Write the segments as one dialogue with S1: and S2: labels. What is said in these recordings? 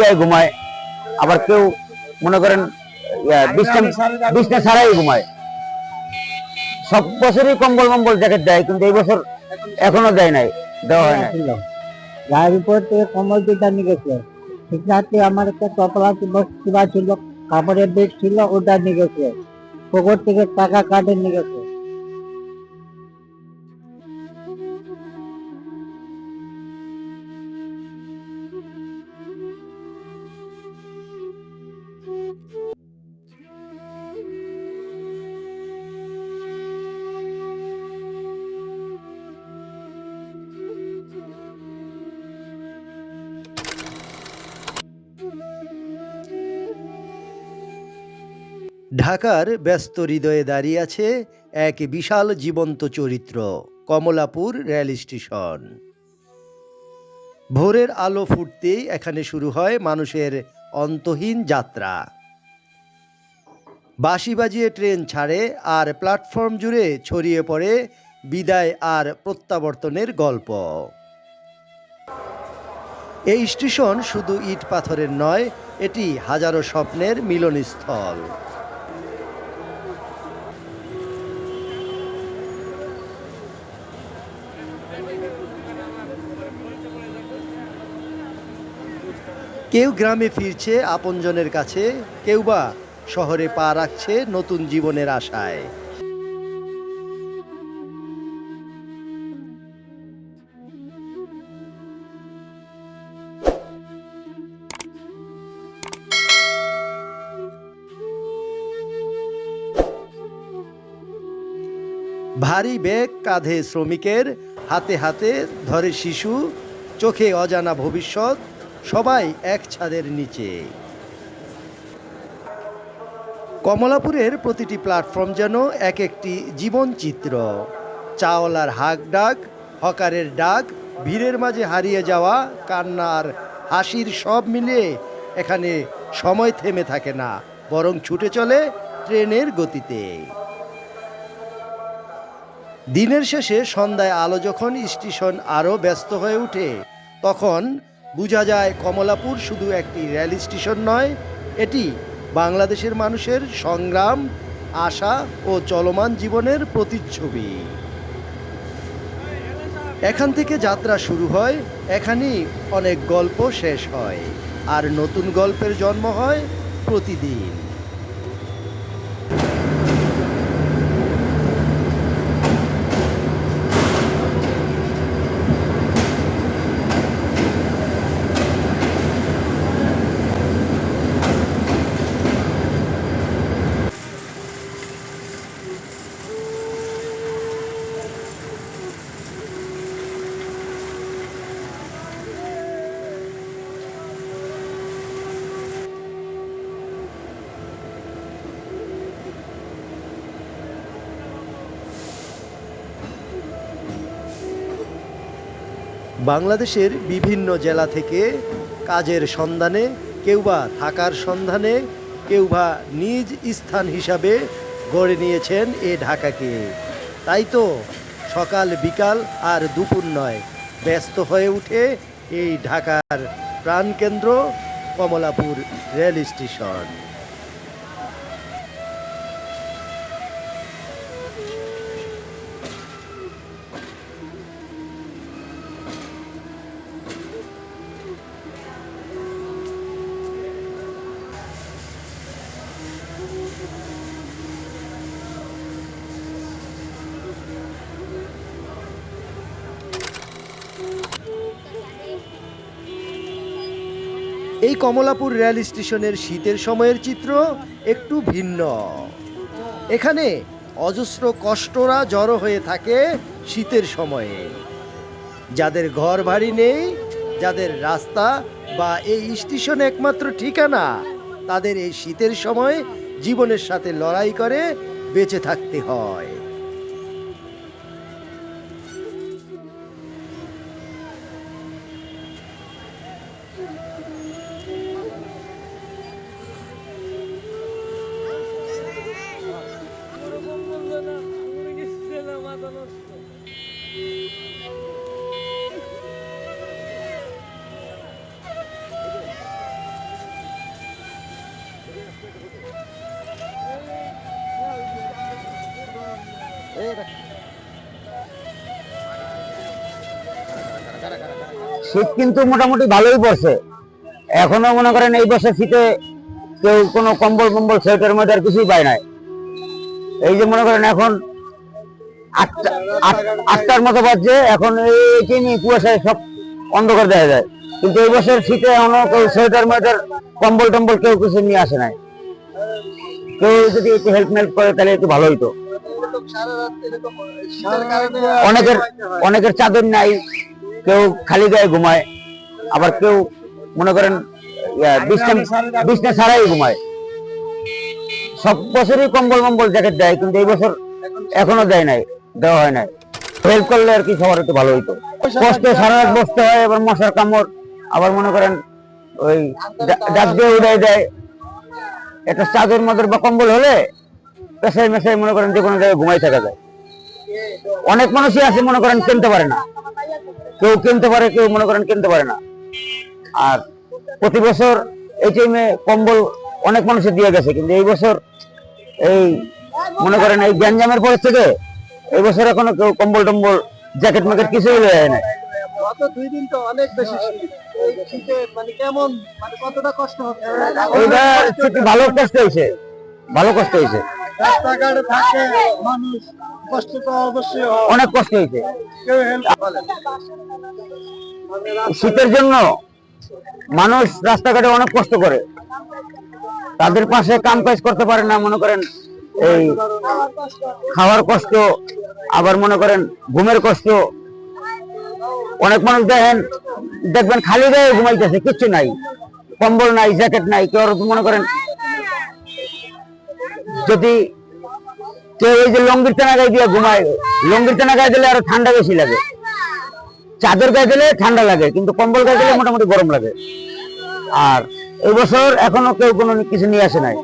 S1: গায়ে ঘুমায়। আবার কেউ মনে করেন বিছনা ছাড়াই ঘুমায়। সব বছরই কম্বল মম্বল জ্যাকেট দেয় কিন্তু এই বছর এখনও দেয় নাই দেওয়া হয় না
S2: গায়ের উপর থেকে কম্বল দুটা নিয়ে গেছে। ঠিক রাতে আমার একটা চিবা ছিল কাপড়ের বেগ ছিল ওটা নিয়ে গেছে। পকেট থেকে টাকা কাটে নিয়ে গেছে।
S3: ঢাকার ব্যস্ত হৃদয়ে দাঁড়িয়ে আছে এক বিশাল জীবন্ত চরিত্র, কমলাপুর রেল স্টেশন। ভোরের আলো ফুটতেই এখানে শুরু হয় মানুষের অন্তহীন যাত্রা। বাঁশি বাজিয়ে ট্রেন ছাড়ে আর প্ল্যাটফর্ম জুড়ে ছড়িয়ে পড়ে বিদায় আর প্রত্যাবর্তনের গল্প। এই স্টেশন শুধু ইট পাথরের নয়, এটি হাজারো স্বপ্নের মিলনস্থল। কেউ গ্রামে ফিরছে আপনজনের কাছে, কেউ বা শহরে পা রাখছে নতুন জীবনের আশায়। ভারী ব্যাগ কাঁধে শ্রমিকের, হাতে হাতে ধরে শিশু, চোখে অজানা ভবিষ্যৎ সবাই এক ছাদের নিচে। কমলাপুরের প্রতিটি প্ল্যাটফর্ম যেন এক একটি জীবন চিত্র। চাওলার হাক ডাক, হকারের ডাক, ভিড়ের মাঝে হারিয়ে যাওয়া কান্নার হাসির সব মিলিয়ে এখানে সময় থেমে থাকে না, বরং ছুটে চলে ট্রেনের গতিতে। দিনের শেষে সন্ধ্যায় আলো যখন স্টেশন আরও ব্যস্ত হয়ে ওঠে, তখন বোঝা যায় কমলাপুর শুধু একটি রেল স্টেশন নয়, এটি বাংলাদেশের মানুষের সংগ্রাম, আশা ও চলমান জীবনের প্রতিচ্ছবি। এখান থেকে যাত্রা শুরু হয়, এখানেই অনেক গল্প শেষ হয়, আর নতুন গল্পের জন্ম হয় প্রতিদিন। বাংলাদেশের বিভিন্ন জেলা থেকে কাজের সন্ধানে, কেউ বা থাকার সন্ধানে, কেউ বা নিজ স্থান হিসাবে গড়ে নিয়েছেন এ ঢাকাকে। তাই তো সকাল বিকাল আর দুপুর নয়, ব্যস্ত হয়ে উঠে এই ঢাকার প্রাণকেন্দ্র কমলাপুর রেল স্টেশন এই কমলাপুর রেল স্টেশনের শীতের সময়ের চিত্র একটু ভিন্ন। এখানে অজস্র কষ্টরা জড়ো হয়ে থাকে শীতের সময়ে। যাদের ঘর বাড়ি নেই, যাদের রাস্তা বা এই স্টেশন একমাত্র ঠিকানা, তাদের এই শীতের সময় জীবনের সাথে লড়াই করে বেঁচে থাকতে হয়।
S1: শীত কিন্তু মোটামুটি ভালোই পড়ছে। এখনও মনে করেন এই বছর শীতে কেউ কোনো কম্বল কম্বল সোয়েটার মধ্যে আর কিছুই পায় নাই। এই যে মনে করেন এখন আটটা আট- আটটার মতো বাজছে, এখন এই কুয়াশায় সব অন্ধকার দেখা যায়। কিন্তু এই বছর শীতে এখনও কেউ সোয়েটার মধ্যে কম্বল টম্বল কেউ কিছু নিয়ে আসে নাই। কেউ যদি একটু হেল্প মেল্প করে, তাহলে একটু ভালো হইতো। অনেকের অনেকের চাদর নাই, কেউ খালি গায়ে ঘুমায়, আবার কেউ মনে করেন বিছনা বিছনা ছাড়াই ঘুমায়। সব বছরই কম্বল কম্বল জ্যাকেট দেয়, কিন্তু এই বছর এখনও দেয় নাই, দেওয়া হয় নাই। হেল্প করলে আর কি সবার একটু ভালো হইতো। কষ্ট সারা রাত বসতে হয় এবার মশার কামড়, আবার মনে করেন ওই ডাক দিয়ে উড়াই দেয়। একটা চাদর মাদর বা কম্বল হলে পেশায় মেশায় মনে করেন যে কোনো জায়গায় ঘুমাই থাকা যায়। অনেক মানুষই আছে মনে করেন কিনতে পারে না। কেউ কিনতে পারে, কেউ মনে করেন কিনতে পারে না। আর প্রতি বছর এই টাইমে কম্বল অনেক মানুষের দিয়ে গেছে, কিন্তু এই বছর এই মনে করেন এই গ্যাঞ্জামের পর থেকে এই বছর এখনও কেউ কম্বল টম্বল জ্যাকেট ম্যাকেট কিছুই দেয় না
S4: গত দুই দিন তো অনেক বেশি শীত। এই শীতে মানে কেমন? মানে কতটা কষ্ট হচ্ছে
S1: এইটা একটু ভালো কষ্ট হয়েছে। ভালো কষ্ট হয়েছে।
S4: রাস্তাঘাটে থাকে মানুষ কষ্ট তো অবশ্যই
S1: অনেক কষ্ট হয়েছে।
S4: কেউ হেল্প করে
S1: শীতের জন্য মানুষ রাস্তাঘাটে অনেক কষ্ট করে। তাদের পাশে কাম কাজ করতে পারে না মনে করেন এই খাওয়ার কষ্ট আবার মনে করেন ঘুমের কষ্ট অনেক মানুষ দেখেন, দেখবেন খালি গায়ে ঘুমাইতেছে, কিচ্ছু নাই। কম্বল নাই, জ্যাকেট নাই, কেউ মনে করেন, যদি কেউ এই যে লঙ্গির টানা গায়ে দিয়ে ঘুমায়, লঙ্গির টানা গায়ে দিলে আরও ঠান্ডা বেশি লাগে। চাদর গায়ে দিলে ঠান্ডা লাগে, কিন্তু কম্বল গায়ে দিলে মোটামুটি গরম লাগে। আর এবছর এখনও কেউ কোনো কিছু নিয়ে আসে নাই।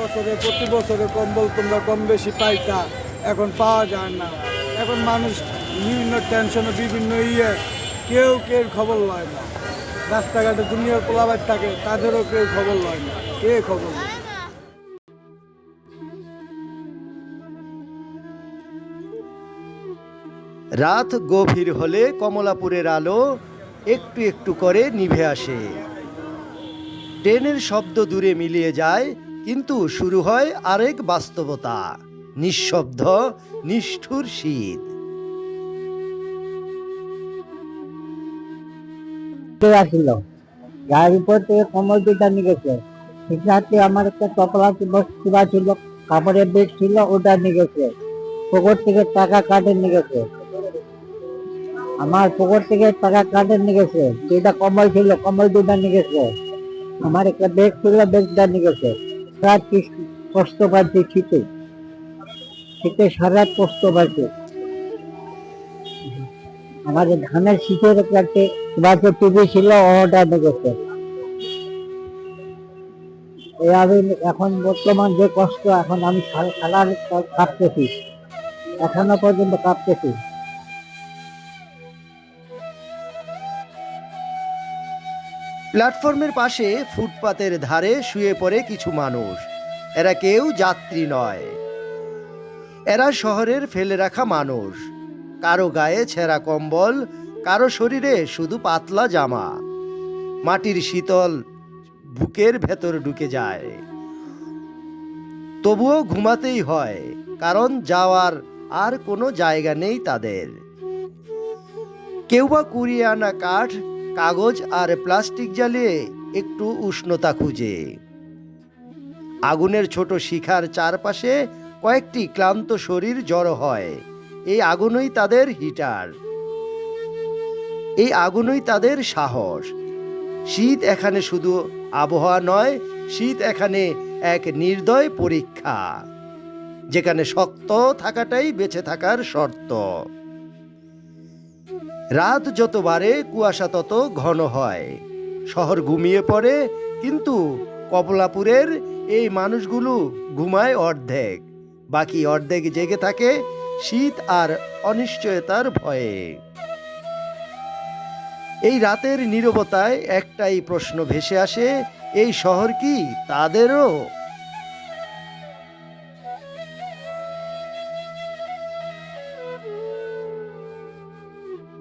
S4: বছরে, প্রতি বছরে কম্বল তোমরা কম বেশি পাইতা, এখন পাওয়া যায় না। এখন মানুষ বিভিন্ন টেনশনে বিভিন্ন ইয়ে কেউ কেউ খবর লয় না। রাস্তাঘাটে থাকে, তাদেরও কেউ খবর লয় না। কে খবর
S3: রাত গভীর হলে কমলাপুরের আলো একটু একটু করে নিভে আসে। ট্রেনের শব্দ দূরে মিলিয়ে যায় কিন্তু শুরু হয় আরেক বাস্তবতা, নিঃশব্দ, নিষ্ঠুর শীত।
S2: গাড়ির উপর থেকে দুটা আমার একটা বস্তুরা ছিল, কাপড়ের বেগ ছিল, ওটা নিয়ে গেছে পকেট থেকে টাকা কাটে নিয়ে গেছে আমার পকেট থেকে টাকা কাটে গেছে দুইটা কম্বল ছিল কম্বল দুটা নিয়ে গেছে আমার একটা বেগ ছিল বেগটা নিয়ে রাত কি কষ্ট পাচ্ছি শীতে। শীতে সারা কষ্ট পাচ্ছি। আমাদের ধানের শীতের একটা বাচ্চা টিভি ছিল দেখেছে। এই আমি এখন বর্তমান যে কষ্ট, এখন আমি সারা কাঁপতেছি। এখনও পর্যন্ত কাঁপতেছি।
S3: প্ল্যাটফর্মের পাশে ফুটপাতের ধারে শুয়ে পড়ে কিছু মানুষ। এরা কেউ যাত্রী নয়। এরা শহরের ফেলে রাখা মানুষ। কারও গায়ে ছেঁড়া কম্বল, কারও শরীরে শুধু পাতলা জামা। মাটির শীতল বুকের ভেতর ঢুকে যায়। তবুও ঘুমাতেই হয়, কারণ যাওয়ার আর কোনো জায়গা নেই তাদের। কেউ বা কুড়িয়ে আনা কাঠ কাগজ আর প্লাস্টিক জ্বালিয়ে একটু উষ্ণতা খুঁজে। আগুনের ছোট শিখার চারপাশে কয়েকটি ক্লান্ত শরীর জড়ো হয়। এই আগুনই তাদের হিটার। এই আগুনই তাদের সাহস। শীত এখানে শুধু আবহাওয়া নয়, শীত এখানে এক নির্দয় পরীক্ষা, যেখানে শক্ত থাকাটাই বেঁচে থাকার শর্ত। রাত যত বাড়ে কুয়াশা তত ঘন হয়। শহর ঘুমিয়ে পড়ে, কিন্তু কপলাপুরের এই মানুষগুলো ঘুমায় অর্ধেক। বাকি অর্ধেক জেগে থাকে শীত আর অনিশ্চয়তার ভয়ে। এই রাতের নীরবতায় একটাই প্রশ্ন ভেসে আসে, এই শহর কি তাদেরও?